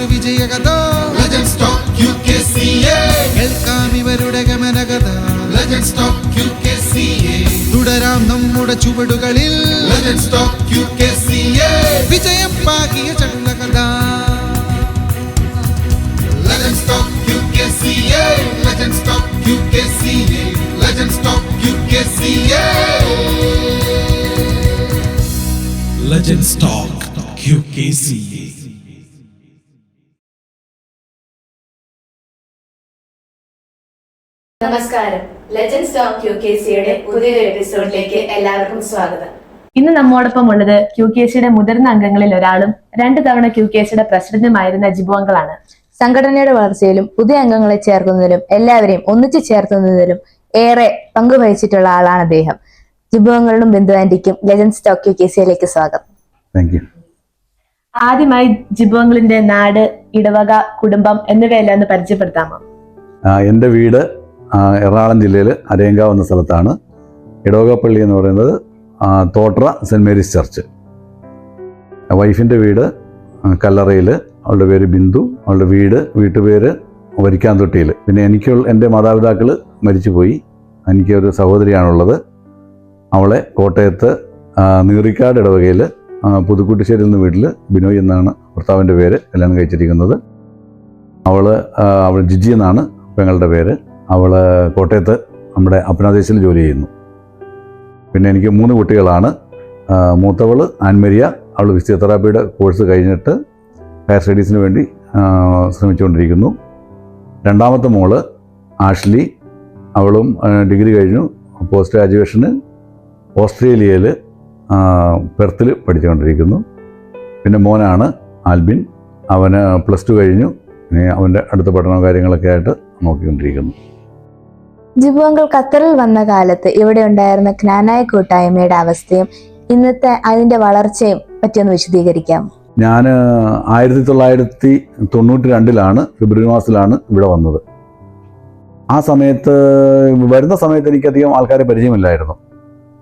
ഒരു വിജയകഥ. കേൾക്കാം ഇവരുടെ ഗമനകഥ. തുടരാം നമ്മുടെ ചുവടുകളിൽ. വിജയം പാകിയ ചടുലകഥ Legends Talk QKCA. Legends Talk QKCA. Legends Talk QKCA. Legends Talk QKCA. നമസ്കാരം. ലെജൻസ് ടോക്ക് യു കെ സിയുടെ പുതിയൊരു എപ്പിസോഡിലേക്ക് എല്ലാവർക്കും സ്വാഗതം. ഇന്ന് നമ്മോടൊപ്പം ഉള്ളത് ക്യു കെ സിയുടെ മുതിർന്ന അംഗങ്ങളിൽ ഒരാളും രണ്ടു തവണ ക്യു കെ സിയുടെ പ്രസിഡന്റുമായിരുന്ന ജിബു അങ്കിളാണ്. സംഘടനയുടെ വളർച്ചയിലും പുതിയ അംഗങ്ങളെ ചേർക്കുന്നതിലും എല്ലാവരെയും ഒന്നിച്ചു ചേർത്തുന്നതിലും ഏറെ പങ്കുവഹിച്ചിട്ടുള്ള ആളാണ് അദ്ദേഹം. ജിബുവങ്ങളിലും ബിന്ദു ആന്റിക്കും ലെജൻസ് യു കെ സിയിലേക്ക് സ്വാഗതം. ആദ്യമായി ജിബു അങ്കിളിന്റെ നാട് ഇടവക കുടുംബം എന്നിവയെല്ലാം ഒന്ന് പരിചയപ്പെടുത്താമോ? എന്റെ വീട് എറണാകുളം ജില്ലയിൽ അരയങ്കാവ് എന്ന സ്ഥലത്താണ് ഇടവകപ്പള്ളി എന്ന് പറയുന്നത് തോട്ട്ര സെന്റ് മേരീസ് ചർച്ച്. വൈഫിന്റെ വീട് കല്ലറയിൽ അവളുടെ പേര് ബിന്ദു. അവളുടെ വീട് വീട്ടുപേര് വരിക്കാന്തൊട്ടിയിൽ പിന്നെ എനിക്കുള്ള എന്റെ മാതാപിതാക്കൾ മരിച്ചുപോയി. എനിക്കൊരു സഹോദരിയാണുള്ളത്. അവളെ കോട്ടയത്ത് നീറിക്കാട് ഇടവകയിൽ പുതുക്കുട്ടിശ്ശേരിയിൽ നിന്ന് വീട്ടിൽ ബിനോയ് എന്നാണ് ഭർത്താവിന്റെ പേര് കല്യാണം കഴിച്ചിരിക്കുന്നത്. അവൾ അവൾ ജിജി എന്നാണ് പെങ്ങളുടെ പേര്. അവൾ കോട്ടയത്ത് നമ്മുടെ അപ്നാദേശിൽ ജോലി ചെയ്യുന്നു. പിന്നെ എനിക്ക് മൂന്ന് കുട്ടികളാണ്. മൂത്തവൾ ആൻമരിയ അവൾ ഫിസിയോതെറാപ്പിയുടെ കോഴ്സ് കഴിഞ്ഞിട്ട് ഹയർ സ്റ്റഡീസിന് വേണ്ടി ശ്രമിച്ചുകൊണ്ടിരിക്കുന്നു. രണ്ടാമത്തെ മോൾ ആഷ്ലി അവളും ഡിഗ്രി കഴിഞ്ഞു. പോസ്റ്റ് ഗ്രാജുവേഷന് ഓസ്ട്രേലിയയിൽ പെർത്തിൽ പഠിച്ചുകൊണ്ടിരിക്കുന്നു. പിന്നെ മോനാണ് ആൽബിൻ. അവന് പ്ലസ് ടു കഴിഞ്ഞു. ഇനി അവന്റെ അടുത്ത പഠനവും കാര്യങ്ങളൊക്കെ ആയിട്ട് നോക്കിക്കൊണ്ടിരിക്കുന്നു. ജിബു അങ്കിൾ ഖത്തറിൽ വന്ന കാലത്ത് ഇവിടെ ഉണ്ടായിരുന്ന ജ്ഞാനായ കൂട്ടായ്മയുടെ അവസ്ഥയും ഇന്നത്തെ അതിന്റെ വളർച്ചയും പറ്റിയൊന്ന് വിശദീകരിക്കാം. ഞാൻ ആയിരത്തി തൊള്ളായിരത്തി തൊണ്ണൂറ്റി രണ്ടിലാണ് ഫെബ്രുവരി മാസത്തിലാണ് ഇവിടെ വന്നത്. ആ സമയത്ത് വരുന്ന സമയത്ത് എനിക്കധികം ആൾക്കാരെ പരിചയമില്ലായിരുന്നു.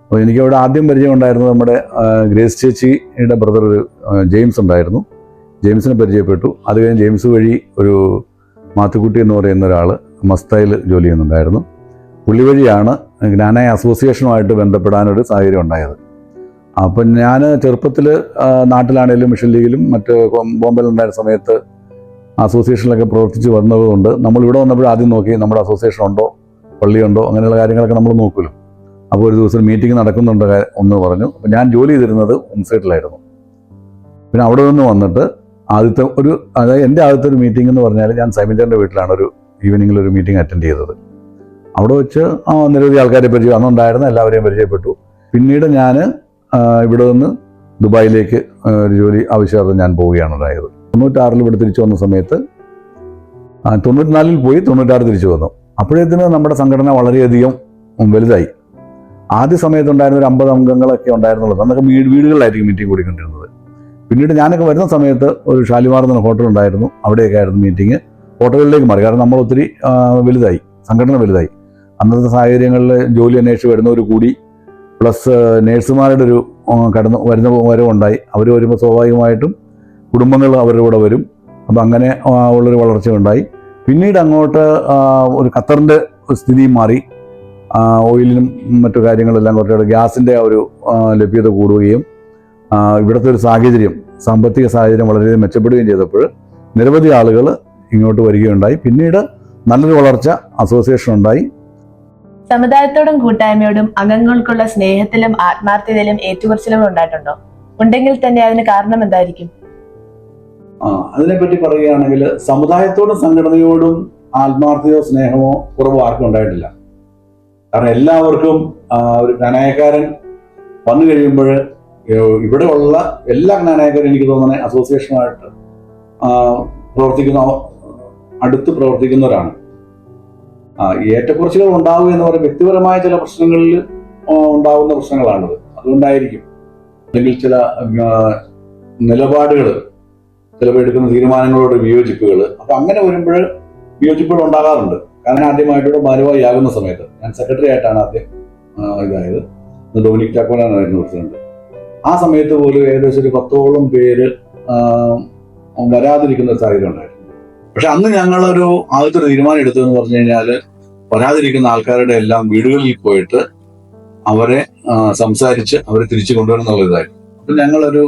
അപ്പോൾ എനിക്കവിടെ ആദ്യം പരിചയം ഉണ്ടായിരുന്നത് നമ്മുടെ ഗ്രേസ് ചേച്ചിയുടെ ബ്രദർ ജെയിംസ് ഉണ്ടായിരുന്നു. ജെയിംസിനെ പരിചയപ്പെട്ടു. അത് കഴിഞ്ഞ് ജെയിംസ് വഴി ഒരു മാത്തുക്കുട്ടി എന്ന് പറയുന്ന ഒരാൾ മസ്തയിൽ ജോലി ചെയ്യുന്നുണ്ടായിരുന്നു. പുള്ളി വഴിയാണ് ജ്ഞാനായ അസോസിയേഷനുമായിട്ട് ബന്ധപ്പെടാനൊരു സാഹചര്യം ഉണ്ടായത്. അപ്പം ഞാൻ ചെറുപ്പത്തിൽ നാട്ടിലാണേലും മിഷൻ ലീഗിലും മറ്റ് ബോംബെയിലുണ്ടായിരുന്ന സമയത്ത് അസോസിയേഷനിലൊക്കെ പ്രവർത്തിച്ച് വന്നതുകൊണ്ട് നമ്മൾ ഇവിടെ വന്നപ്പോൾ ആദ്യം നോക്കി നമ്മുടെ അസോസിയേഷൻ ഉണ്ടോ പള്ളിയുണ്ടോ അങ്ങനെയുള്ള കാര്യങ്ങളൊക്കെ നമ്മൾ നോക്കുമല്ലോ. അപ്പോൾ ഒരു ദിവസം മീറ്റിംഗ് നടക്കുന്നുണ്ട് ഒന്ന് പറഞ്ഞു. അപ്പം ഞാൻ ജോലി ചെയ്തിരുന്നത് ഹോംസൈറ്റിലായിരുന്നു പിന്നെ അവിടെ നിന്ന് വന്നിട്ട് ആദ്യത്തെ ഒരു അതായത് എന്റെ ആദ്യത്തെ ഒരു മീറ്റിംഗ് എന്ന് പറഞ്ഞാൽ ഞാൻ സൈമിന്റെ വീട്ടിലാണ് ഒരു ഈവനിങ്ങിൽ ഒരു മീറ്റിംഗ് അറ്റൻഡ് ചെയ്തത്. അവിടെ വെച്ച് നിരവധി ആൾക്കാരെ പരിചയം. അന്നുണ്ടായിരുന്ന എല്ലാവരെയും പരിചയപ്പെട്ടു. പിന്നീട് ഞാൻ ഇവിടെ നിന്ന് ദുബായിലേക്ക് ഒരു ജോലി ആവശ്യമായിരുന്നു ഞാൻ പോവുകയാണ് ഉണ്ടായത്. തൊണ്ണൂറ്റാറിൽ ഇവിടെ തിരിച്ചു വന്ന സമയത്ത് തൊണ്ണൂറ്റിനാലിൽ പോയി തൊണ്ണൂറ്റാറ് തിരിച്ചു വന്നു. അപ്പോഴത്തേന് നമ്മുടെ സംഘടന വളരെയധികം വലുതായി. ആദ്യ സമയത്തുണ്ടായിരുന്ന ഒരു അമ്പത് അംഗങ്ങളൊക്കെ ഉണ്ടായിരുന്നുള്ളൂ അന്നൊക്കെ വീട് വീടുകളിലായിരിക്കും മീറ്റിംഗ് കൂടിക്കൊണ്ടിരുന്നത് പിന്നീട് ഞാനൊക്കെ വരുന്ന സമയത്ത് ഒരു ഷാലിമാർ എന്ന ഹോട്ടൽ ഉണ്ടായിരുന്നു. അവിടെയൊക്കെ ആയിരുന്നു മീറ്റിംഗ് ഹോട്ടലുകളിലേക്ക് മാറി. കാരണം നമ്മൾ ഒത്തിരി വലുതായി. സംഘടന വലുതായി. അന്നത്തെ സാഹചര്യങ്ങളിൽ ജോലി അന്വേഷിച്ച് വരുന്നവർ കൂടി പ്ലസ് നേഴ്സുമാരുടെ ഒരു കടന്നു വരുന്ന വരവുണ്ടായി. അവർ വരുമ്പോൾ സ്വാഭാവികമായിട്ടും കുടുംബങ്ങൾ അവരുടെ കൂടെ വരും. അപ്പം അങ്ങനെ ഉള്ളൊരു വളർച്ച ഉണ്ടായി. പിന്നീട് അങ്ങോട്ട് ഒരു ഖത്തറിന്റെ സ്ഥിതിയും മാറി. ഓയിലിനും മറ്റു കാര്യങ്ങളെല്ലാം കുറച്ചുകൂടെ ഗ്യാസിന്റെ ഒരു ലഭ്യത കൂടുകയും ഇവിടുത്തെ ഒരു സാഹചര്യം സാമ്പത്തിക സാഹചര്യം വളരെയധികം മെച്ചപ്പെടുകയും ചെയ്തപ്പോൾ നിരവധി ആളുകൾ ഇങ്ങോട്ട് വരികയുണ്ടായി. പിന്നീട് നല്ലൊരു വളർച്ച അസോസിയേഷൻ ഉണ്ടായി. സമുദായത്തോടും കൂട്ടായ്മയോടും അംഗങ്ങൾക്കുള്ള സ്നേഹത്തിലും ആത്മാർത്ഥതയിലും ഏറ്റുകുറച്ചിലുകൾ ഉണ്ടായിട്ടുണ്ടോ? ഉണ്ടെങ്കിൽ തന്നെ അതിന് കാരണം എന്തായിരിക്കും? ആ അതിനെപ്പറ്റി പറയുകയാണെങ്കിൽ സമുദായത്തോടും സംഘടനയോടും ആത്മാർത്ഥതയോ സ്നേഹമോ കുറവോ ആർക്കും ഉണ്ടായിട്ടില്ല. കാരണം എല്ലാവർക്കും ഒരു ജ്ഞാനായക്കാരൻ വന്നു കഴിയുമ്പോൾ ഇവിടെ ഉള്ള എല്ലാ ജ്ഞാനായക്കാരും എനിക്ക് തോന്നുന്നത് അസോസിയേഷനുമായിട്ട് പ്രവർത്തിക്കുന്ന അടുത്ത് പ്രവർത്തിക്കുന്നവരാണ്. ഏറ്റക്കുറച്ചുകൾ ഉണ്ടാവുക എന്ന് പറയുന്നത് വ്യക്തിപരമായ ചില പ്രശ്നങ്ങളിൽ ഉണ്ടാവുന്ന പ്രശ്നങ്ങളാണത്. അതുകൊണ്ടായിരിക്കും അല്ലെങ്കിൽ ചില നിലപാടുകൾ ചിലപ്പോൾ എടുക്കുന്ന തീരുമാനങ്ങളോട് വിയോജിപ്പുകൾ അപ്പൊ അങ്ങനെ വരുമ്പോൾ വിയോജിപ്പുകൾ ഉണ്ടാകാറുണ്ട്. കാരണം ആദ്യമായിട്ടൂടെ ഭാരവാഹി ആകുന്ന സമയത്ത് ഞാൻ സെക്രട്ടറി ആയിട്ടാണ് ആദ്യം ഇതായത്. ഡൊമിനിക് ഡൊമിനിക് ചാക്കോനായിരുന്നു പ്രസിഡന്റ് ആ സമയത്ത് പോലും ഏകദേശം ഒരു പത്തോളം പേര് വരാതിരിക്കുന്ന ഒരു സാഹചര്യം ഉണ്ടായിരുന്നു. പക്ഷെ അന്ന് ഞങ്ങളൊരു ആദ്യത്തെ ഒരു തീരുമാനം എടുത്തു എന്ന് പറഞ്ഞു കഴിഞ്ഞാൽ വരാതിരിക്കുന്ന ആൾക്കാരുടെ എല്ലാം വീടുകളിൽ പോയിട്ട് അവരെ സംസാരിച്ച് അവരെ തിരിച്ചു കൊണ്ടുവരണം എന്നുള്ള ഇതായിരുന്നു. അപ്പൊ ഞങ്ങളൊരു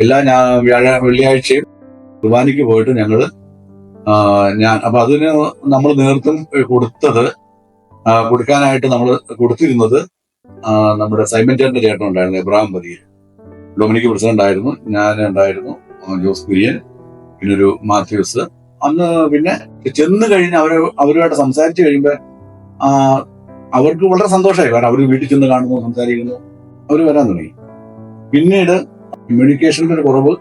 എല്ലാ വ്യാഴ വെള്ളിയാഴ്ചയും കുർബാനയ്ക്ക് പോയിട്ട് ഞങ്ങൾ ഞാൻ അപ്പൊ അതിന് നമ്മൾ നേതൃത്വം കൊടുത്തത് കൊടുക്കാനായിട്ട് നമ്മൾ കൊടുത്തിരുന്നത് നമ്മുടെ സൈമൻ ചേട്ടന്റെ ചേട്ടൻ ഉണ്ടായിരുന്നു എബ്രാഹിം പതിയിൽ ഡൊമിനിക് പ്രസിഡന്റ് ആയിരുന്നു ഞാൻ ഉണ്ടായിരുന്നു ജോസ് കുര്യൻ പിന്നൊരു മാത്യൂസ്. അന്ന് പിന്നെ ചെന്ന് കഴിഞ്ഞ് അവരെ അവരുമായിട്ട് സംസാരിച്ചു കഴിയുമ്പോൾ അവർക്ക് വളരെ സന്തോഷമായി. കാരണം അവർ വീട്ടിൽ ചെന്ന് കാണുന്നു സംസാരിക്കുന്നു അവർ വരാൻ തുടങ്ങി. പിന്നീട് കമ്മ്യൂണിക്കേഷന്റെ ഒരു കുറവ്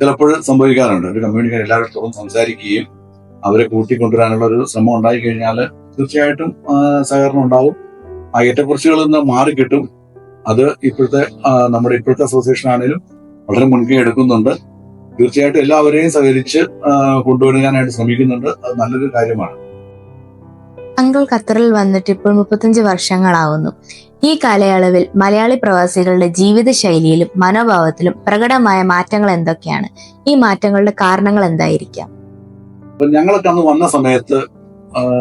ചിലപ്പോൾ സംഭവിക്കാറുണ്ട്. ഒരു കമ്മ്യൂണിക്കേഷൻ എല്ലാവരും സംസാരിക്കുകയും അവരെ കൂട്ടിക്കൊണ്ടുവരാനുള്ള ഒരു ശ്രമം ഉണ്ടായി കഴിഞ്ഞാൽ തീർച്ചയായിട്ടും സഹകരണം ഉണ്ടാവും. ആ ഏറ്റക്കുറിച്ചുകളിൽ നിന്ന് മാറിക്കിട്ടും അത് ഇപ്പോഴത്തെ നമ്മുടെ ഇപ്പോഴത്തെ അസോസിയേഷൻ ആണെങ്കിലും വളരെ മുൻകൈ എടുക്കുന്നുണ്ട്. തീർച്ചയായിട്ടും എല്ലാവരെയും സഹകരിച്ച് കൊണ്ടുവരാനായിട്ട് ശ്രമിക്കുന്നുണ്ട്. അത് നല്ലൊരു കാര്യമാണ്. അങ്കിൾ ഖത്തറിൽ വന്നിട്ട് ഇപ്പോൾ മുപ്പത്തഞ്ച് വർഷങ്ങളാവുന്നു. ഈ കാലയളവിൽ മലയാളി പ്രവാസികളുടെ ജീവിത ശൈലിയിലും മനോഭാവത്തിലും പ്രകടമായ മാറ്റങ്ങൾ എന്തൊക്കെയാണ്? ഈ മാറ്റങ്ങളുടെ കാരണങ്ങൾ എന്തായിരിക്കാം? ഞങ്ങളൊക്കെ അന്ന് വന്ന സമയത്ത്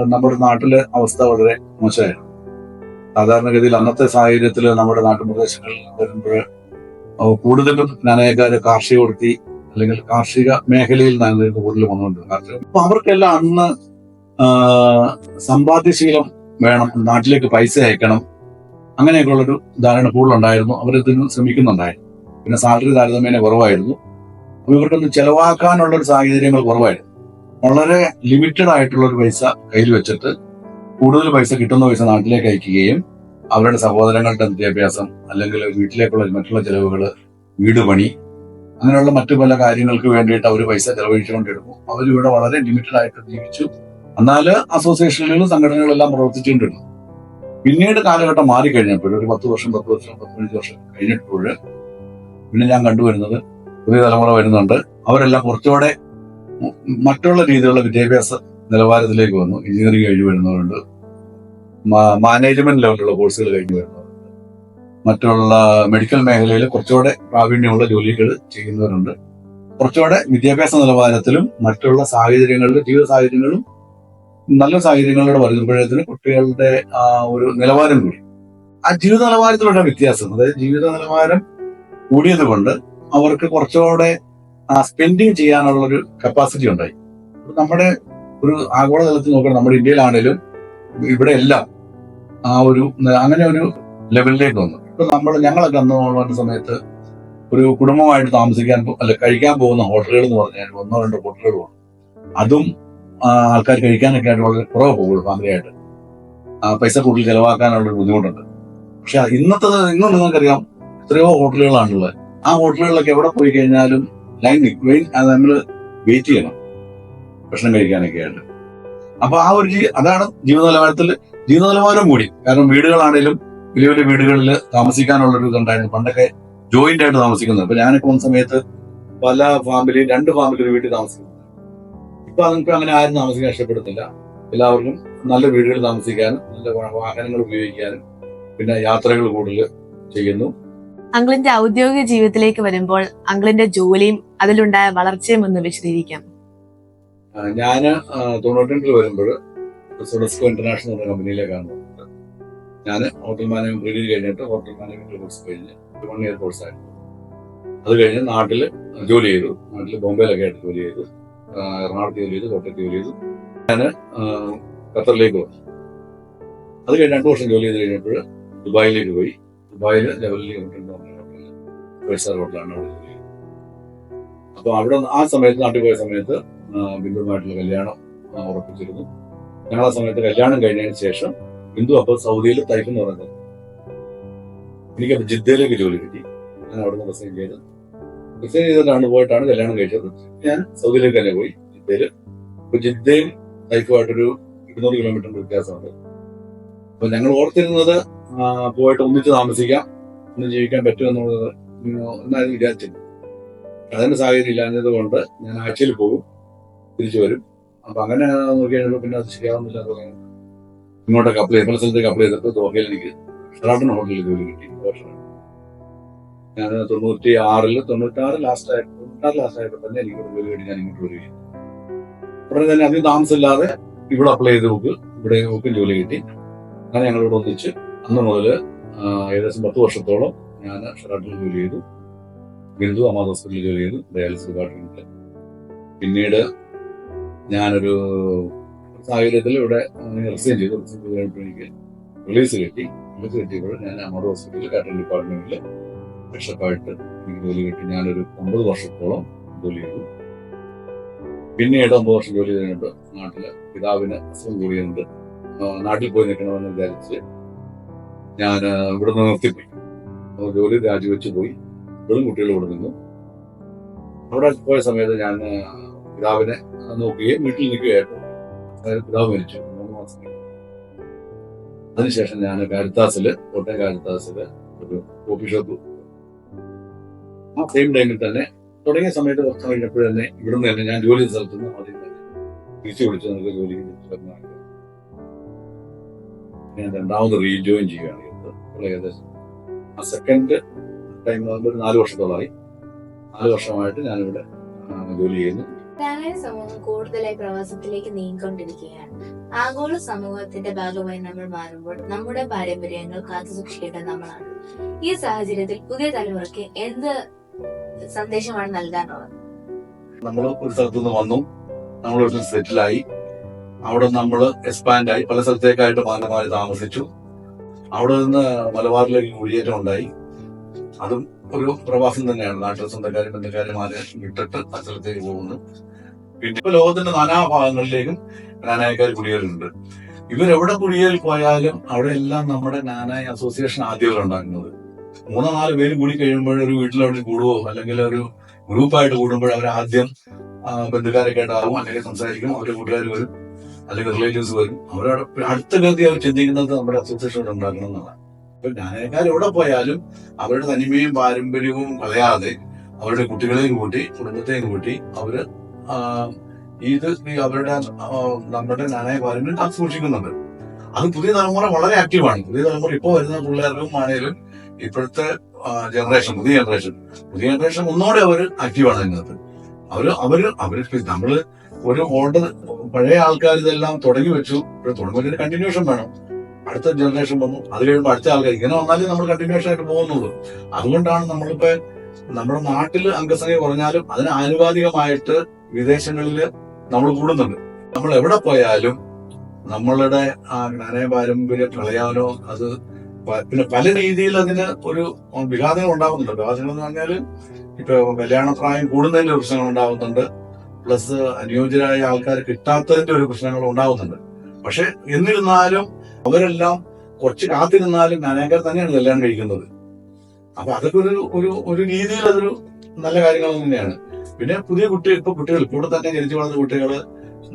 നമ്മുടെ നാട്ടിലെ അവസ്ഥ വളരെ മോശമായിരുന്നു. സാധാരണഗതിയിൽ അന്നത്തെ സാഹചര്യത്തിൽ നമ്മുടെ നാട്ടുപ്രദേശങ്ങളിൽ വരുമ്പോൾ കൂടുതലും നനയക്കാര് കാർഷിക വൃത്തി അല്ലെങ്കിൽ കാർഷിക മേഖലയിൽ നിന്നായിരുന്നു കൂടുതൽ വന്നുകൊണ്ടിരുന്നത് അപ്പൊ അവർക്കെല്ലാം അന്ന് സമ്പാദ്യശീലം വേണം നാട്ടിലേക്ക് പൈസ അയക്കണം അങ്ങനെയൊക്കെയുള്ളൊരു ധാരണ കൂടുതലുണ്ടായിരുന്നു. അവരിതിന് ശ്രമിക്കുന്നുണ്ടായിരുന്നു. പിന്നെ സാലറി താരതമ്യേന കുറവായിരുന്നു. അപ്പൊ ഇവർക്കൊന്നും ചെലവാക്കാനുള്ള ഒരു സാഹചര്യങ്ങൾ കുറവായിരുന്നു. വളരെ ലിമിറ്റഡ് ആയിട്ടുള്ള ഒരു പൈസ കയ്യിൽ വെച്ചിട്ട് കൂടുതൽ പൈസ കിട്ടുന്ന പൈസ നാട്ടിലേക്ക് അയക്കുകയും അവരുടെ സഹോദരങ്ങളുടെ വിദ്യാഭ്യാസം അല്ലെങ്കിൽ വീട്ടിലേക്കുള്ള മറ്റുള്ള ചെലവുകൾ വീട് പണി അങ്ങനെയുള്ള മറ്റു പല കാര്യങ്ങൾക്ക് വേണ്ടിയിട്ട് അവർ പൈസ ചെലവഴിച്ചുകൊണ്ടിരുന്നു. അവർ ഇവിടെ വളരെ ലിമിറ്റഡ് ആയിട്ട് ജീവിച്ചു. എന്നാൽ അസോസിയേഷനുകളും സംഘടനകളും എല്ലാം പ്രവർത്തിച്ചുകൊണ്ടിരുന്നു പിന്നീട് കാലഘട്ടം മാറിക്കഴിഞ്ഞപ്പോൾ ഒരു പത്ത് വർഷം പത്ത് വർഷം പതിനഞ്ച് വർഷം കഴിഞ്ഞപ്പോൾ പിന്നെ ഞാൻ കണ്ടുവരുന്നത് പുതിയ തലമുറ വരുന്നുണ്ട്. അവരെല്ലാം കുറച്ചുകൂടെ മറ്റുള്ള രീതിയിലുള്ള വിദ്യാഭ്യാസ നിലവാരത്തിലേക്ക് വന്നു. എഞ്ചിനീയറിംഗ് കഴിഞ്ഞ് വരുന്നവരുണ്ട്. മാനേജ്മെന്റ് ലെവലിലുള്ള കോഴ്സുകൾ കഴിഞ്ഞു വരുന്നവരുണ്ട്. മറ്റുള്ള മെഡിക്കൽ മേഖലയിൽ കുറച്ചുകൂടെ പ്രാവീണ്യമുള്ള ജോലികൾ ചെയ്യുന്നവരുണ്ട്. കുറച്ചുകൂടെ വിദ്യാഭ്യാസ നിലവാരത്തിലും മറ്റുള്ള സാഹചര്യങ്ങളിലും ജീവിത സാഹചര്യങ്ങളും നല്ല സാഹചര്യങ്ങളിലൂടെ വരുമ്പോഴത്തേന് കുട്ടികളുടെ ആ ഒരു നിലവാരം കൂടി. ആ ജീവിത നിലവാരത്തിലുള്ള വ്യത്യാസം അതായത് ജീവിത നിലവാരം കൂടിയത് കൊണ്ട് അവർക്ക് കുറച്ചുകൂടെ സ്പെൻഡിങ് ചെയ്യാനുള്ള ഒരു കപ്പാസിറ്റി ഉണ്ടായി. നമ്മുടെ ഒരു ആഗോളതലത്തിൽ നോക്കണം നമ്മുടെ ഇന്ത്യയിലാണേലും ഇവിടെ എല്ലാം ആ ഒരു അങ്ങനെ ഒരു ലെവലിലേക്ക് വന്നു. ഇപ്പൊ നമ്മൾ ഞങ്ങളൊക്കെ അന്ന് വന്ന സമയത്ത് ഒരു കുടുംബമായിട്ട് താമസിക്കാൻ അല്ല കഴിക്കാൻ പോകുന്ന ഹോട്ടലുകൾ എന്ന് പറഞ്ഞാൽ ഒന്നോ രണ്ടോ ഹോട്ടലുകൾ പോകും അതും ആൾക്കാർ കഴിക്കാനൊക്കെ ആയിട്ട് വളരെ കുറവ് പോകുള്ളൂ ഫാമിലിയായിട്ട് പൈസ കൂടുതൽ ചെലവാക്കാനുള്ള ബുദ്ധിമുട്ടുണ്ട്. പക്ഷെ ഇന്നത്തെ ഇന്ന് നിങ്ങൾക്കറിയാം എത്രയോ ഹോട്ടലുകളാണുള്ളത്. ആ ഹോട്ടലുകളിലൊക്കെ എവിടെ പോയി കഴിഞ്ഞാലും ലൈൻ നമ്മൾ വെയിറ്റ് ചെയ്യണം ഭക്ഷണം കഴിക്കാനൊക്കെ ആയിട്ട്. അപ്പൊ ആ ഒരു അതാണ് ജീവിത നിലവാരത്തിൽ ജീവിത നിലവാരം കൂടി. കാരണം വീടുകളാണേലും വലിയ വലിയ വീടുകളിൽ താമസിക്കാനുള്ള ഒരു ഇതുണ്ടായിരുന്നു. പണ്ടൊക്കെ ജോയിന്റ് ആയിട്ട് താമസിക്കുന്നത്. അപ്പൊ ഞാനൊക്കെ വന്ന സമയത്ത് പല ഫാമിലി രണ്ട് ഫാമിലി ഒരു വീട്ടിൽ താമസിക്കുന്നു ഇപ്പൊ അതിപ്പോ അങ്ങനെ ആരും താമസിക്കാൻ ഇഷ്ടപ്പെടുന്നില്ല. എല്ലാവർക്കും നല്ല വീടുകളിൽ താമസിക്കാനും നല്ല വാഹനങ്ങൾ ഉപയോഗിക്കാനും പിന്നെ യാത്രകൾ കൂടുതൽ ചെയ്യുന്നു. അങ്കിളിന്റെ ഔദ്യോഗിക ജീവിതത്തിലേക്ക് വരുമ്പോൾ അങ്കിളിന്റെ ജോലിയും അതിലുണ്ടായ വളർച്ചയും ഒന്ന് വിശദീകരിക്കാം. ഞാൻ തൊണ്ണൂറ്റി രണ്ടിൽ വരുമ്പോൾ സുഡസ്കോ ഇന്റർനാഷണൽ എന്ന കമ്പനിയിലേക്കാണ് ഞാൻ ഹോട്ടൽ മാനേജ്മെന്റ് ഡിഗ്രി കഴിഞ്ഞിട്ട് ഹോട്ടൽ മാനേജ്മെന്റ് കോഴ്സ് കഴിഞ്ഞ് വൺ ഇയർ കോഴ്സായിരുന്നു അത് കഴിഞ്ഞ് നാട്ടിൽ ജോലി ചെയ്തു. നാട്ടിൽ ബോംബെയിലൊക്കെ ആയിട്ട് ജോലി ചെയ്തു. എറണാകുളത്ത് ജോലി ചെയ്തു കോട്ടയത്ത് ജോലി ചെയ്തു. ഞാൻ ഖത്തറിലേക്ക് വന്നു അത് കഴിഞ്ഞ് രണ്ടു വർഷം ജോലി ചെയ്ത് കഴിഞ്ഞപ്പോൾ ദുബായിലേക്ക് പോയി. ദുബായിൽ ലെവലിൽ ഹോട്ടലിൽ ഫൈവ് സ്റ്റാർ ഹോട്ടലാണ് അവിടെ ജോലി ചെയ്തത് അപ്പോൾ അവിടെ ആ സമയത്ത് നാട്ടിൽ പോയ സമയത്ത് ബിന്ദുമായിട്ടുള്ള കല്യാണം ഉറപ്പിച്ചിരുന്നു. ഞങ്ങൾ ആ സമയത്ത് കല്യാണം കഴിഞ്ഞതിന് ശേഷം ബിന്ദു അപ്പോൾ സൗദിയിൽ തൈഫ് എന്ന് എനിക്ക് അപ്പോൾ ജിദ്ദയിലേക്ക് ജോലി കിട്ടി. ഞാൻ അവിടെ നിന്ന് റിസൈൻ ചെയ്തു റിസൈൻ ചെയ്തിട്ടാണ് പോയിട്ടാണ് കല്യാണം കഴിച്ചത്. ഞാൻ സൗദിയിലേക്ക് തന്നെ പോയി ജിദ്ദയിൽ. അപ്പൊ ജിദ്ദയും തൈഫുമായിട്ടൊരു ഇരുന്നൂറ് കിലോമീറ്ററിന്റെ വ്യത്യാസമുണ്ട്. അപ്പൊ ഞങ്ങൾ ഓർത്തിരുന്നത് പോയിട്ട് ഒന്നിച്ച് താമസിക്കാം ഒന്ന് ജീവിക്കാൻ പറ്റുമെന്നുള്ളത് എന്നായിരുന്നു വിചാരിച്ചില്ല അതിന്റെ സാഹചര്യം ഇല്ലാഞ്ഞത് കൊണ്ട് ഞാൻ ആഴ്ചയിൽ പോകും തിരിച്ചു വരും. അപ്പൊ അങ്ങനെ നോക്കി കഴിഞ്ഞപ്പോൾ പിന്നെ അത് ശരിയാവുന്നില്ല എന്ന് ഇങ്ങോട്ടൊക്കെ അപ്ലൈ ചെയ്ത് പല സ്ഥലത്തേക്ക് അപ്ലൈ ചെയ്തപ്പോൾ ദോഹയിൽ എനിക്ക് ഷെറാട്ടൺ ഹോട്ടലിൽ ജോലി കിട്ടി വർഷം. ഞാൻ തൊണ്ണൂറ്റി ലാസ്റ്റ് തൊണ്ണൂറ്റി ആറ് ലാസ്റ്റ് ആയപ്പോൾ ലാസ്റ്റ് ആയപ്പോൾ തന്നെ എനിക്ക് ജോലി കിട്ടി ഞാൻ ഇങ്ങോട്ട് വരികയും ഉടനെ തന്നെ അധികം താമസമില്ലാതെ ഇവിടെ അപ്ലൈ ചെയ്ത് നോക്ക് ഇവിടെ നോക്കും ജോലി കിട്ടി. അങ്ങനെ ഞങ്ങളിവിടെ ഒന്നിച്ച് അന്ന് മുതൽ ഏകദേശം പത്ത് വർഷത്തോളം ഞാൻ ഷെറാട്ടിൽ ജോലി ചെയ്തു. ബിന്ദു അമാദ് ഹോസ്പിറ്റലിൽ ജോലി ചെയ്തു. ഡയാലിസിസ് ഡിപ്പാർട്ട്മെന്റിൽ പിന്നീട് ഞാനൊരു സാഹചര്യത്തിൽ ഇവിടെ റിസൈൻ ചെയ്തു റിസൈൻ ചെയ്ത് കഴിഞ്ഞപ്പോൾ എനിക്ക് റിലീസ് കിട്ടി. റിലീസ് കിട്ടിയപ്പോൾ ഞാൻ അമർ ഹോസ്പിറ്റലിൽ കാറ്ററിംഗ് ഡിപ്പാർട്ട്മെന്റിൽ ബിഷപ്പായിട്ട് എനിക്ക് ജോലി കിട്ടി. ഞാനൊരു ഒമ്പത് വർഷത്തോളം ജോലി ചെയ്തു. പിന്നീട് ഒമ്പത് വർഷം ജോലി ചെയ്തിട്ട് നാട്ടിൽ പിതാവിന് അസുഖം കൂടിയുണ്ട് നാട്ടിൽ പോയി നിൽക്കണമെന്ന് വിചാരിച്ച് ഞാൻ ഇവിടെ നിന്ന് നിർത്തിപ്പോയി ജോലി രാജിവെച്ച് പോയി. ഇവിടും കുട്ടികളും ഇവിടെ നിന്നു. അവിടെ പോയ സമയത്ത് ഞാൻ പിതാവിനെ നോക്കുകയും വീട്ടിൽ നിൽക്കുകയായിരുന്നു. പിതാവ് മരിച്ചു മൂന്ന് മാസം. അതിനുശേഷം ഞാൻ കാരിത്താസിൽ കോട്ടയം കാരിത്താസിൽ ഒരു കോഫി ഷോപ്പ് ആ സെയിം ടൈമിൽ തന്നെ തുടങ്ങിയ സമയത്ത് കുറച്ച് കഴിഞ്ഞപ്പോൾ തന്നെ ഇവിടുന്ന് തന്നെ ഞാൻ ജോലി ചെയ്ത സ്ഥലത്ത് നിന്ന് ആദ്യം തന്നെ തിരിച്ചു വിളിച്ച് നമുക്ക് ജോലി ഞാൻ രണ്ടാമത് റീജോയിൻ ചെയ്യുകയാണ് ഇപ്പോൾ ഏകദേശം ആ സെക്കൻഡ് ടൈം നാല് വർഷത്തോളമായി നാല് വർഷമായിട്ട് ഞാനിവിടെ ജോലി ചെയ്യുന്നു. ഗ്രാമീണ സമൂഹം കൂടുതലായി പ്രവാസത്തിലേക്ക് നീങ്ങിക്കൊണ്ടിരിക്കുകയാണ്. ആഗോള സമൂഹത്തിന്റെ ഭാഗമായി നമ്മൾ മാറുമ്പോൾ നമ്മുടെ പാരമ്പര്യങ്ങൾ കാത്തു സൂക്ഷിക്കേണ്ടത് നമ്മളാണ്. ഈ സാഹചര്യത്തിൽ പുതിയ തലമുറയ്ക്ക് എന്ത് സന്ദേശമാണ് നൽകാനുള്ളത്? നമ്മൾ ഒരു സ്ഥലത്തു നിന്ന് വന്നു. നമ്മൾ ഒരു സെറ്റിലായി. അവിടെ നമ്മൾ എക്സ്പാൻഡ് ആയി പല സ്ഥലത്തേക്കായിട്ട് മാറി മാറി താമസിച്ചു. അവിടെ നിന്ന് മലബാറിലേക്ക് കുടിയേറ്റം ഉണ്ടായി. അതും ഒരു പ്രവാസം തന്നെയാണ്. നാട്ടിൽ സ്വന്തക്കാരും ബന്ധുക്കാരും ആരെ വിട്ടിട്ട് ആ സ്ഥലത്തേക്ക് പോകുന്നു. പിന്നെ ലോകത്തിന്റെ നാനാഭാഗങ്ങളിലേക്കും നാനായക്കാർ കുടിയേറുന്നുണ്ട്. ഇവരെവിടെ കുടിയേറി പോയാലും അവിടെ എല്ലാം നമ്മുടെ നാനായ അസോസിയേഷൻ ആദ്യമല്ല ഉണ്ടാക്കുന്നത് മൂന്നോ നാല് പേര് കൂടി കഴിയുമ്പോൾ ഒരു വീട്ടിലവിടെ കൂടുവോ അല്ലെങ്കിൽ ഒരു ഗ്രൂപ്പായിട്ട് കൂടുമ്പോൾ അവർ ആദ്യം ബന്ധുക്കാരൊക്കെ ആയിട്ടാവും അല്ലെങ്കിൽ സംസാരിക്കും അവരുടെ കൂട്ടുകാർ വരും അല്ലെങ്കിൽ റിലേറ്റീവ്സ് വരും. അവരവിടെ അടുത്ത ഗതി അവർ ചിന്തിക്കുന്നത് നമ്മുടെ അസോസിയേഷൻ ഉണ്ടാക്കണം എന്നാണ്. അപ്പൊ ഗാനക്കാർ എവിടെ പോയാലും അവരുടെ തനിമയും പാരമ്പര്യവും കളയാതെ അവരുടെ കുട്ടികളെയും കൂട്ടി കുടുംബത്തെയും കൂട്ടി അവർ ഇത് അവരുടെ നമ്മുടെ നാണയ പാരമ്പര്യം കാത്തു സൂക്ഷിക്കുന്നുണ്ട്. അത് പുതിയ തലമുറ വളരെ ആക്റ്റീവാണ് പുതിയ തലമുറ ഇപ്പോൾ വരുന്ന പിള്ളേർക്കും ആണെങ്കിലും ഇപ്പോഴത്തെ ജനറേഷൻ പുതിയ ജനറേഷൻ പുതിയ ജനറേഷൻ ഒന്നുകൂടെ അവർ ആക്റ്റീവാണ് അതിനകത്ത്. അവർ അവർ അവർ നമ്മൾ ഒരു ഓർഡർ പഴയ ആൾക്കാർ ഇതെല്ലാം തുടങ്ങി വെച്ചു. തുടങ്ങുമ്പോൾ കണ്ടിന്യൂഷൻ വേണം. അടുത്ത ജനറേഷൻ വന്നു. അത് കഴിയുമ്പോൾ അടുത്ത ആൾക്കാർ ഇങ്ങനെ വന്നാലും നമ്മൾ കണ്ടിന്യൂഷൻ ആയിട്ട് പോകുന്നുള്ളൂ. അതുകൊണ്ടാണ് നമ്മളിപ്പോ നമ്മുടെ നാട്ടിൽ അംഗസംഖ്യ കുറഞ്ഞാലും അതിന് ആനുപാതികമായിട്ട് വിദേശങ്ങളിൽ നമ്മൾ കൂടുന്നുണ്ട്. നമ്മൾ എവിടെ പോയാലും നമ്മളുടെ ആ ജ്ഞാനയ പാരമ്പര്യം കളയാനോ അത് പിന്നെ പല രീതിയിൽ അതിന് ഒരു വിഘാതങ്ങൾ ഉണ്ടാകുന്നുണ്ട് വിഘാതങ്ങൾ എന്ന് പറഞ്ഞാൽ ഇപ്പൊ കല്യാണപ്രായം കൂടുന്നതിന്റെ പ്രശ്നങ്ങൾ ഉണ്ടാകുന്നുണ്ട് പ്ലസ് അനുയോജ്യരായ ആൾക്കാർ കിട്ടാത്തതിന്റെ ഒരു പ്രശ്നങ്ങൾ ഉണ്ടാകുന്നുണ്ട് പക്ഷെ എന്നിരുന്നാലും അവരെല്ലാം കുറച്ച് കാത്തിരുന്നാലും നാനാക്കാർ തന്നെയാണ് കല്യാണം കഴിക്കുന്നത്. അപ്പൊ അതൊക്കെ ഒരു ഒരു ഒരു രീതിയിൽ അതൊരു നല്ല കാര്യങ്ങൾ തന്നെയാണ്. പിന്നെ പുതിയ കുട്ടികൾ ഇപ്പൊ കുട്ടികൾ ഇപ്പോൾ തന്നെ ജനിച്ചു വളർന്ന കുട്ടികൾ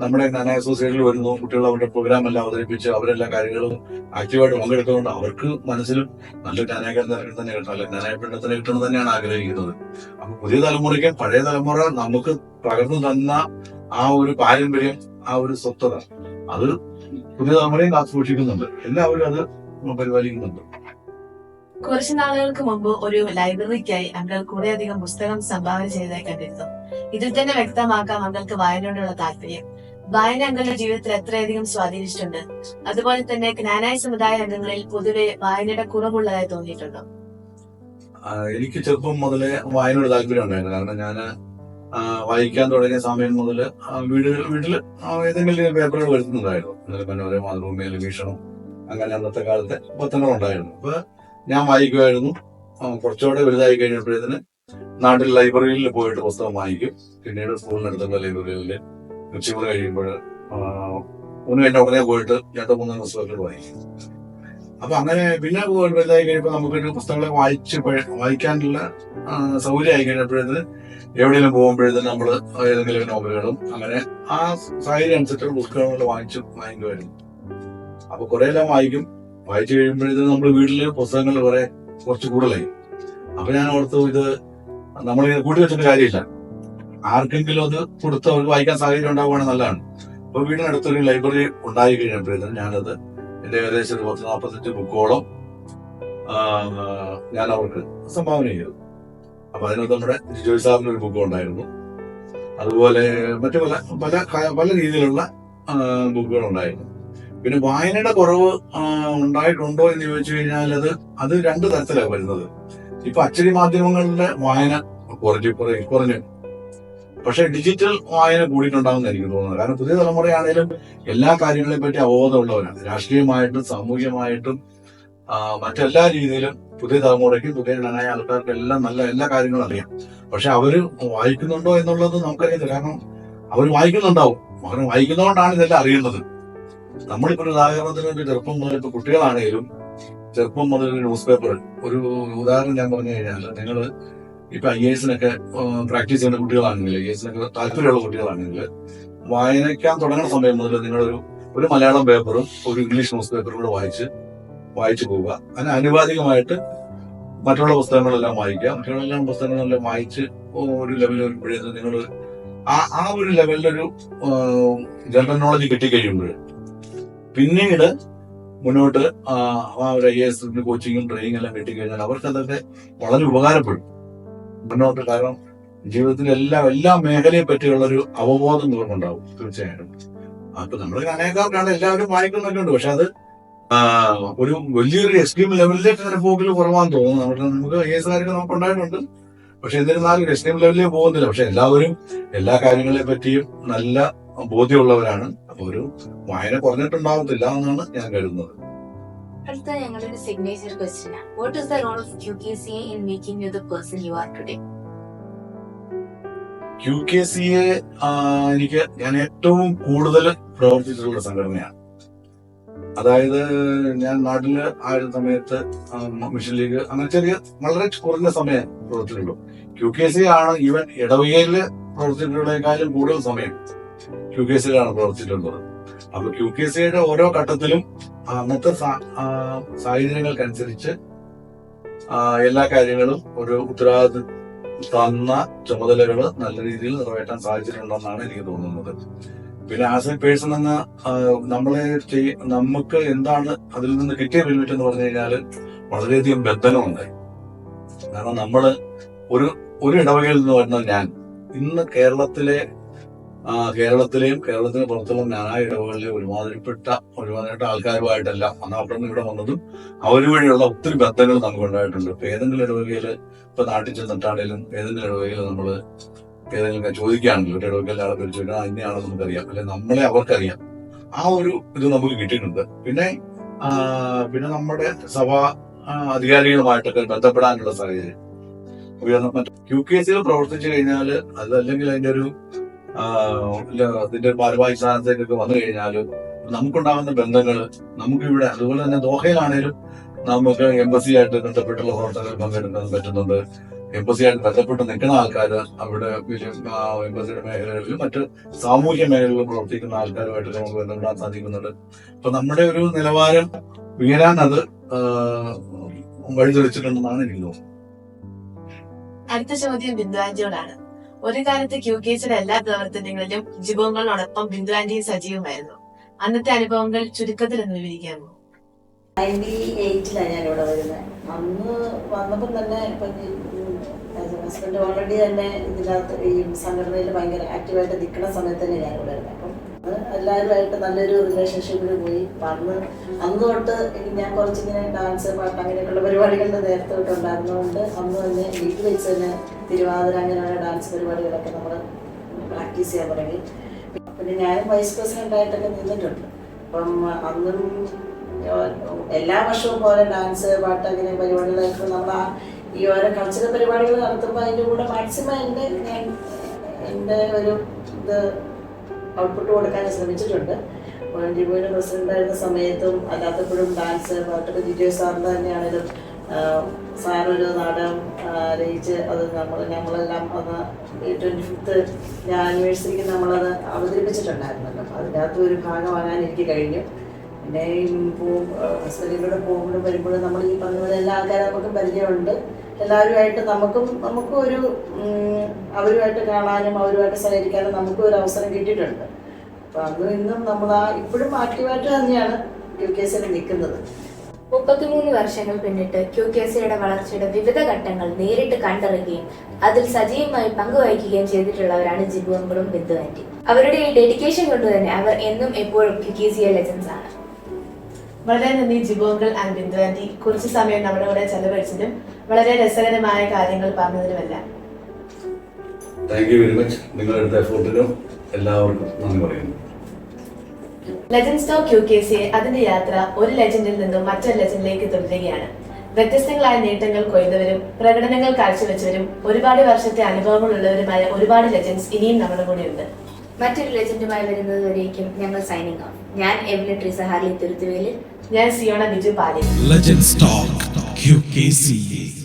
നമ്മുടെ നാനാ അസോസിയേഷനിൽ വരുന്നു. കുട്ടികൾ അവരുടെ പ്രോഗ്രാം എല്ലാം അവതരിപ്പിച്ച് അവരെല്ലാ കാര്യങ്ങളും ആക്റ്റീവായിട്ട് പങ്കെടുത്തുകൊണ്ട് അവർക്ക് മനസ്സിലും നല്ലൊരു നാനാകാരൻ തന്നെ കിട്ടണം അല്ലെങ്കിൽ നാനായ പെണ്ണത്തിനെ കിട്ടണം തന്നെയാണ് ആഗ്രഹിക്കുന്നത്. അപ്പൊ പുതിയ തലമുറയ്ക്ക് പഴയ തലമുറ നമുക്ക് പകർന്നു തന്ന ആ ഒരു പാരമ്പര്യം ആ ഒരു സ്വത്വത അത് പുതിയ തലമുറയും കാത്തു സൂക്ഷിക്കുന്നുണ്ട്. എല്ലാവരും അത് പരിപാലിക്കുന്നുണ്ട്. കുറച്ചു നാളുകൾക്ക് മുമ്പ് ഒരു ലൈബ്രറിക്കായി അങ്കൾ അധികം പുസ്തകം സംഭാവന ചെയ്തതായി കണ്ടിരുന്നു. ഇതിൽ തന്നെ വ്യക്തമാക്കാം അങ്ങൾക്ക് വായനയോടുള്ള താല്പര്യം. വായന അംഗങ്ങളുടെ ജീവിതത്തിൽ എത്രയധികം സ്വാധീനിച്ചിട്ടുണ്ട്. അതുപോലെ തന്നെ ജ്ഞാനായ സമുദായ അംഗങ്ങളിൽ പൊതുവെ വായനയുടെ കുറവുള്ളതായി തോന്നിയിട്ടുണ്ടോ. എനിക്ക് ചെറുപ്പം മുതലേ വായനയോട് താല്പര്യം ഉണ്ടായിരുന്നു കാരണം ഞാൻ വായിക്കാൻ തുടങ്ങിയ സമയം മുതൽ വീടുകൾ വീട്ടിൽ ഏതെങ്കിലും പേപ്പറുകൾ വരുത്തുന്നുണ്ടായിരുന്നു. ഇന്നലെ മനോരമ മാതൃഭൂമിയിൽ വീക്ഷണം അങ്ങനെ അന്നത്തെ കാലത്തെ പത്രങ്ങൾ ഉണ്ടായിരുന്നു അപ്പൊ ഞാൻ വായിക്കുമായിരുന്നു. കുറച്ചുകൂടെ വലുതായി കഴിഞ്ഞപ്പോഴത്തേന് നാട്ടിൽ ലൈബ്രറിയിൽ പോയിട്ട് പുസ്തകം വായിക്കും. പിന്നീട് സ്കൂളിനടുത്തുള്ള ലൈബ്രറിയിൽ ഉച്ചയോട് കഴിയുമ്പോൾ ഒന്ന് കഴിഞ്ഞ ഉടനെ പോയിട്ട് രണ്ടോ മൂന്നോ പുസ്തകങ്ങൾ വായിക്കും. അപ്പൊ അങ്ങനെ പിന്നെ വലുതായി കഴിയുമ്പോൾ നമുക്ക് പുസ്തകങ്ങളെ വായിച്ച് വായിക്കാനുള്ള സൗകര്യമായി കഴിഞ്ഞപ്പോഴത്തേന് എവിടെയെങ്കിലും പോകുമ്പോഴത്തേന് നമ്മൾ ഏതെങ്കിലും നോവലുകളും അങ്ങനെ ആ സാഹചര്യം അനുസരിച്ചുള്ള പുസ്തകങ്ങൾ വാങ്ങിച്ച് വാങ്ങിക്കുമായിരുന്നു അപ്പൊ കുറെ എല്ലാം വായിക്കും. വായിച്ചു കഴിയുമ്പോഴത്തേന് നമ്മൾ വീട്ടിൽ പുസ്തകങ്ങൾ കുറെ കുറച്ച് കൂടുതലായി. അപ്പൊ ഞാൻ ഓർത്തു ഇത് നമ്മൾ കൂട്ടി വെച്ചിട്ട് കാര്യമില്ല. ആർക്കെങ്കിലും അത് കൊടുത്ത് അവർക്ക് വായിക്കാൻ സാഹചര്യം ഉണ്ടാവുകയാണെങ്കിൽ നല്ലതാണ്. അപ്പൊ വീടിനടുത്തൊരു ലൈബ്രറി ഉണ്ടായി കഴിഞ്ഞപ്പോഴത്തേന് ഞാനത് എന്റെ ഏകദേശം പത്ത് നാൽപ്പത്തഞ്ച് ബുക്കോളം ആ, ഞാൻ അവർക്ക് സംഭാവന ചെയ്തു. അപ്പൊ അതിനകത്ത് നമ്മുടെ ജോയ് സാറിന് ഒരു ബുക്ക് ഉണ്ടായിരുന്നു. അതുപോലെ മറ്റു പല പല പല രീതിയിലുള്ള ബുക്കുകൾ ഉണ്ടായിരുന്നു പിന്നെ വായനയുടെ കുറവ് ഉണ്ടായിട്ടുണ്ടോ എന്ന് ചോദിച്ചു കഴിഞ്ഞാൽ അത് അത് രണ്ട് തരത്തിലാണ് വരുന്നത്. ഇപ്പൊ അച്ചടി മാധ്യമങ്ങളിലെ വായന കുറഞ്ഞു കുറ- കുറഞ്ഞു പക്ഷെ ഡിജിറ്റൽ വായന കൂടിയിട്ടുണ്ടാകുന്ന എനിക്ക് തോന്നുന്നത് കാരണം പുതിയ തലമുറയാണേലും എല്ലാ കാര്യങ്ങളെ പറ്റി അവബോധമുള്ളവരാണ്. രാഷ്ട്രീയമായിട്ടും സാമൂഹ്യമായിട്ടും മറ്റെല്ലാ രീതിയിലും പുതിയ തലമുറയ്ക്ക് പുതിയ ഇടനായ ആൾക്കാർക്ക് എല്ലാം നല്ല എല്ലാ കാര്യങ്ങളും അറിയാം. പക്ഷെ അവർ വായിക്കുന്നുണ്ടോ എന്നുള്ളത് നമുക്കറിയത്തില്ല. കാരണം അവർ വായിക്കുന്നുണ്ടാവും. അവർ വായിക്കുന്നതുകൊണ്ടാണ് ഇതെല്ലാം അറിയുന്നത്. നമ്മളിപ്പോ ഒരു ഉദാഹരണത്തിന് ഒരു ചെറുപ്പം മുതൽ ഇപ്പൊ കുട്ടികളാണെങ്കിലും ചെറുപ്പം മുതൽ ഒരു ന്യൂസ് പേപ്പർ ഒരു ഉദാഹരണം ഞാൻ പറഞ്ഞു കഴിഞ്ഞാൽ നിങ്ങൾ ഇപ്പൊ ഐ എസിനൊക്കെ പ്രാക്ടീസ് ചെയ്യുന്ന കുട്ടികളാണെങ്കിൽ ഐ എസിനൊക്കെ താല്പര്യമുള്ള കുട്ടികളാണെങ്കിൽ വായനയ്ക്കാൻ തുടങ്ങുന്ന സമയം മുതൽ നിങ്ങളൊരു ഒരു മലയാളം പേപ്പറും ഒരു ഇംഗ്ലീഷ് ന്യൂസ് പേപ്പറും കൂടെ വായിച്ച് വായിച്ചു പോവുക. അതിന് അനുവാദികമായിട്ട് മറ്റുള്ള പുസ്തകങ്ങളെല്ലാം വായിക്കുക. മറ്റുള്ള പുസ്തകങ്ങളെല്ലാം വായിച്ച് ഒരു ലെവലിൽ വരുമ്പോഴേക്കും നിങ്ങൾ ആ ആ ഒരു ലെവലിലൊരു ജനറൽ നോളജ് കിട്ടിക്കഴിയുമ്പോൾ പിന്നീട് മുന്നോട്ട് ആ ഒരു ഐ എസ് കോച്ചിങ്ങും ട്രെയിനിങ്ങും എല്ലാം കിട്ടിക്കഴിഞ്ഞാൽ അവർക്ക് അതൊക്കെ വളരെ ഉപകാരപ്പെടും. മുന്നോട്ട് കാരണം ജീവിതത്തിലെ എല്ലാ എല്ലാ മേഖലയെ പറ്റിയുള്ള ഒരു അവബോധം നമുക്കുണ്ടാവും തീർച്ചയായിട്ടും. അപ്പൊ നമ്മൾ അനേകാർക്കാണ് എല്ലാവരും വായിക്കുന്നൊക്കെ ഉണ്ട്. പക്ഷെ അത് ഒരു വലിയൊരു എക്സ്ട്രീം ലെവലിലേക്ക് അങ്ങനെ പോക്കിൽ കുറവാന്ന് തോന്നുന്നു. നമ്മുടെ നമുക്ക് ഐ എസ് കാരൊക്കെ നമുക്ക് ഉണ്ടായിട്ടുണ്ട്. പക്ഷെ എന്നിരുന്നാലും എക്സ്ട്രീം ലെവലിലേക്ക് പോകുന്നില്ല. പക്ഷെ എല്ലാവരും എല്ലാ കാര്യങ്ങളെ പറ്റിയും നല്ല ബോധ്യമുള്ളവരാണ്. അപ്പൊ ഒരു വായന കുറഞ്ഞിട്ടുണ്ടാവത്തില്ല എന്നാണ് ഞാൻ കരുതുന്നത്. അടുത്ത ഞങ്ങളുടെ signature question what is the role of Q K C in making you the person you are today Q K സിയെ എനിക്ക് ഞാൻ ഏറ്റവും കൂടുതൽ പ്രവർത്തിച്ചിട്ടുള്ള സംഘടനയാണ്. അതായത് ഞാൻ നാട്ടിൽ ഒരു സമയത്ത് ആ, മിഷൻ ലീഗ് അങ്ങനെ ചെറിയ വളരെ കുറഞ്ഞ സമയം പ്രവർത്തിച്ചിട്ടുള്ളൂ. ക്യു കെ സി ആണ് ഈവൻ ഇടവകയിൽ പ്രവർത്തിച്ചിട്ടുള്ളതിനേക്കാളും കൂടുതൽ സമയം ക്യു കെ സിയിലാണ് പ്രവർത്തിച്ചിട്ടുള്ളത്. അപ്പൊ ക്യു കെ സിയുടെ ഓരോ ഘട്ടത്തിലും അന്നത്തെ സാഹചര്യങ്ങൾക്കനുസരിച്ച് എല്ലാ കാര്യങ്ങളും ഒരു ഉത്തരവാദിത്വം തന്ന ചുമതലകൾ നല്ല രീതിയിൽ നിറവേറ്റാൻ സാധിച്ചിട്ടുണ്ടെന്നാണ് എനിക്ക് തോന്നുന്നത്. പിന്നെ ആസ് എ പേഴ്സൺ എന്ന നമ്മളെ നമുക്ക് എന്താണ് അതിൽ നിന്ന് കിട്ടിയ ബെനിഫിറ്റ് എന്ന് പറഞ്ഞു കഴിഞ്ഞാൽ വളരെയധികം ബന്ധനമുണ്ട് കാരണം നമ്മൾ ഒരു ഒരു ഇടവകയിൽ നിന്ന് വരുന്ന ഞാൻ ഇന്ന് കേരളത്തിലെ കേരളത്തിലെയും കേരളത്തിന് പുറത്തുള്ള നാനാ ഇടവുകളിലെ ഒരുമാതിരിപ്പെട്ട ഒരുമാതിരിപ്പെട്ട ആൾക്കാരുമായിട്ടെല്ലാം അന്നാപ്പുറം ഇവിടെ വന്നതും അവർ വഴിയുള്ള ഒത്തിരി ബന്ധങ്ങൾ നമുക്ക് ഉണ്ടായിട്ടുണ്ട് ഇപ്പൊ ഏതെങ്കിലും ഇടവകയിൽ ഇപ്പൊ നാട്ടിൽ ചെന്നിട്ടാണേലും ഏതെങ്കിലും ഇടവകയിൽ നമ്മൾ ഏതെങ്കിലും ചോദിക്കുകയാണെങ്കിൽ ഒരു ഇടവകയിൽ ആളെ പേര് ചോദിക്കണം അതിനെയാണെന്ന് നമുക്കറിയാം. അല്ലെ നമ്മളെ അവർക്കറിയാം. ആ ഒരു ഇത് നമുക്ക് കിട്ടിയിട്ടുണ്ട്. പിന്നെ പിന്നെ നമ്മുടെ സഭാ അധികാരികളുമായിട്ടൊക്കെ ബന്ധപ്പെടാനുള്ള സാഹചര്യം. ഉയർന്ന മറ്റേ ക്യു കെ സിയിൽ പ്രവർത്തിച്ചു കഴിഞ്ഞാൽ അതല്ലെങ്കിൽ അതിന്റെ ഒരു ഒരു ഭാരവാഹി സ്ഥാനത്തേക്കൊക്കെ വന്നു കഴിഞ്ഞാലും നമുക്കുണ്ടാകുന്ന ബന്ധങ്ങൾ നമുക്കിവിടെ അതുപോലെ തന്നെ ദോഹയിലാണേലും നമുക്ക് എംബസി ആയിട്ട് ബന്ധപ്പെട്ടുള്ള പ്രവർത്തനങ്ങൾ പങ്കെടുക്കാൻ പറ്റുന്നുണ്ട്. എംബസി ആയിട്ട് ബന്ധപ്പെട്ട് നിൽക്കുന്ന ആൾക്കാർ അവിടെ എംബസിയുടെ മേഖലകളിലും മറ്റ് സാമൂഹ്യ മേഖലകളിലും പ്രവർത്തിക്കുന്ന ആൾക്കാരുമായിട്ട് നമുക്ക് ബന്ധപ്പെടാൻ സാധിക്കുന്നുണ്ട്. അപ്പൊ നമ്മുടെ ഒരു നിലവാരം ഉയരാൻ അത് വഴിതെളിച്ചിട്ടുണ്ടെന്നാണ് എനിക്ക് തോന്നുന്നത്. അടുത്ത ചോദ്യം ബിന്ദു ആന്റിയോടാണ് ഒരു കാലത്ത് ക്യു കെ എല്ലാ പ്രവർത്തനങ്ങളിലും ജിബോങ്ങളോടൊപ്പം ബിന്ദു ആന്റിയും സജീവമായിരുന്നു. അന്നത്തെ അനുഭവങ്ങൾ ചുരുക്കത്തിൽ ഒന്ന് വിവരിക്കാമോ? നയന്റി എയ്റ്റിലാണ് ഞാൻ ഇവിടെ വരുന്നത്. അന്ന് വന്നപ്പം തന്നെ ഇപ്പം ഹസ്ബൻഡ് ഓൾറെഡി തന്നെ ഇതിനകത്ത് ഈ സംഘടനയിൽ ഭയങ്കര ആക്റ്റീവായിട്ട് നിൽക്കുന്ന സമയത്ത് തന്നെ ഞാൻ ഇവിടെ വരുന്നത്. എല്ലാവരുമായിട്ട് നല്ലൊരു റിലേഷൻഷിപ്പിൽ പോയി. അപ്പം അന്ന് തൊട്ട് ഞാൻ കുറച്ചിങ്ങനെ ഡാൻസ് പാട്ട് അങ്ങനെയൊക്കെയുള്ള പരിപാടികൾ നേരത്തെ തൊട്ടുണ്ടായിരുന്നതുകൊണ്ട് അന്ന് തന്നെ വീട്ടിൽ വെച്ച് തന്നെ തിരുവാതിര അങ്ങനെയുള്ള ഡാൻസ് പരിപാടികളൊക്കെ നമ്മൾ പ്രാക്ടീസ് ചെയ്യാൻ തുടങ്ങി. പിന്നെ ഞാനും വൈസ് പ്രസിഡന്റ് ആയിട്ടൊക്കെ നിന്നിട്ടുണ്ട്. അപ്പം അന്നും എല്ലാ വർഷവും പോലെ ഡാൻസ് പാട്ട് അങ്ങനെ പരിപാടികളൊക്കെ നമ്മൾ ആ ഈ ഓരോ കൾച്ചറൽ പരിപാടികൾ നടത്തുമ്പോൾ അതിന്റെ കൂടെ മാക്സിമം എന്റെ ഞാൻ എന്റെ ഒരു ഇത് ഔട്ട്പുട്ട് കൊടുക്കാൻ ശ്രമിച്ചിട്ടുണ്ട്. ജിബുവിന് പ്രസിഡന്റ് ആയിരുന്ന സമയത്തും അല്ലാത്തപ്പോഴും ഡാൻസ് പാട്ടൊക്കെ ജിജോ സാറിന്റെ തന്നെയാണെങ്കിലും സാറൊരു നാടകം രചിച്ച് അത് നമ്മൾ നമ്മളെല്ലാം അന്ന് ട്വന്റി ഫിഫ്ത്ത് ആനിവേഴ്സറിക്ക് നമ്മളത് അവതരിപ്പിച്ചിട്ടുണ്ടായിരുന്നല്ലോ. അതിനകത്ത് ഒരു ഭാഗമാകാൻ എനിക്ക് കഴിഞ്ഞു. പിന്നെ ഹസ്ബൻഡിലൂടെ പോകുമ്പോഴും വരുമ്പോഴും നമ്മൾ ഈ പറഞ്ഞ പോലെ എല്ലാ ആൾക്കാരും നമുക്ക് പരിചയമുണ്ട്. എല്ലാവരുമായിട്ട് നമുക്കും നമുക്കും ഒരു അവരുമായിട്ട് കാണാനും അവരുമായിട്ട് സഹകരിക്കാനും നമുക്ക് ഒരു അവസരം കിട്ടിയിട്ടുണ്ട്. അപ്പൊ അന്നും ഇന്നും നമ്മൾ ആ ഇപ്പോഴും ആക്റ്റീവായിട്ട് തന്നെയാണ് യു കെ സിയിൽ നിൽക്കുന്നത്. മുപ്പത്തിമൂന്ന് വർഷങ്ങൾ പിന്നിട്ട് ക്യു കെ സിയുടെ വളർച്ചയുടെ വിവിധ ഘട്ടങ്ങൾ നേരിട്ട് കണ്ടറിയുകയും അതിൽ സജീവമായി പങ്കുവഹിക്കുകയും ചെയ്തിട്ടുള്ളവരാണ് ജിബു അങ്കിളും ബിന്ദു ആന്റി. അവരുടെ ഈ ഡെഡിക്കേഷൻ കൊണ്ട് തന്നെ അവർ എന്നും എപ്പോഴും ക്യു കെ സിയെ ലെജൻസ് ആണ്. വളരെ നന്ദി ജിബോങ്കിൾ ആൻഡ് ബിന്ദു ആന്റി കുറച്ച് സമയം നമ്മുടെ കൂടെ ചെലവഴിച്ചതിനും വളരെ രസകരമായ കാര്യങ്ങൾ പറഞ്ഞതിനുമെല്ലാം. താങ്ക് യു വെരി മച്ച് നിങ്ങളെടുത്ത എഫോർട്ടിനും എല്ലാവർക്കും നന്ദി പറയുന്നു. Legend store Q K C അതിന്റെ യാത്ര ഒരു ലെജൻഡിൽ നിന്നും മറ്റൊരു ലെജൻഡിലേക്ക് തുടരുകയാണ്. വ്യത്യസ്തങ്ങളായ നേട്ടങ്ങൾ കൊയ്തവരും പ്രകടനങ്ങൾ കാഴ്ചവെച്ചവരും ഒരുപാട് വർഷത്തെ അനുഭവങ്ങളുള്ളവരുമായ ഒരുപാട് ലെജൻഡ്സ് ഇനിയും നമ്മുടെ കൂടെ ഉണ്ട് മറ്റൊരു ലെജൻഡുമായി വരുന്നത് വരേക്കും ഞങ്ങൾ സൈനിങ് ഓഫ് ഞാൻ എവിനെ ട്രീസ ഹാർലി തുരുത്തുവേലിൽ ഞാൻ സിയോണ ബിജു പാലി. Legend QKCA.